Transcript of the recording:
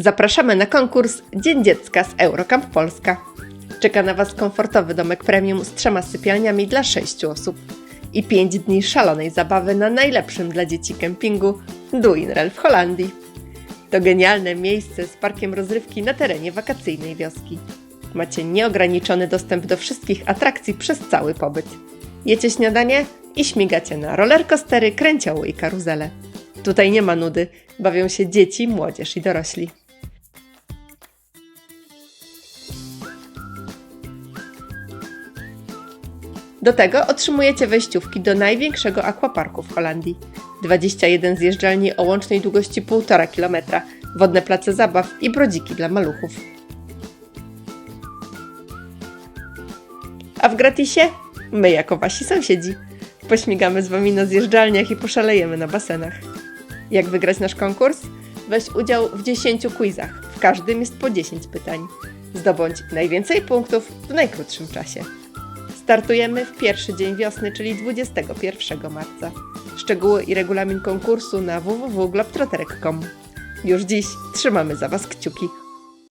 Zapraszamy na konkurs Dzień Dziecka z Eurocamp Polska. Czeka na Was komfortowy domek premium z trzema sypialniami dla sześciu osób i pięć dni szalonej zabawy na najlepszym dla dzieci kempingu Duinrel w Holandii. To genialne miejsce z parkiem rozrywki na terenie wakacyjnej wioski. Macie nieograniczony dostęp do wszystkich atrakcji przez cały pobyt. Jecie śniadanie i śmigacie na rollercoastery, kręcioły i karuzele. Tutaj nie ma nudy, bawią się dzieci, młodzież i dorośli. Do tego otrzymujecie wejściówki do największego aquaparku w Holandii. 21 zjeżdżalni o łącznej długości 1,5 km, wodne place zabaw i brodziki dla maluchów. A w gratisie my jako wasi sąsiedzi. Pośmigamy z wami na zjeżdżalniach i poszalejemy na basenach. Jak wygrać nasz konkurs? Weź udział w 10 quizach. W każdym jest po 10 pytań. Zdobądź najwięcej punktów w najkrótszym czasie. Startujemy w pierwszy dzień wiosny, czyli 21 marca. Szczegóły i regulamin konkursu na www.globtroterek.com. Już dziś trzymamy za Was kciuki.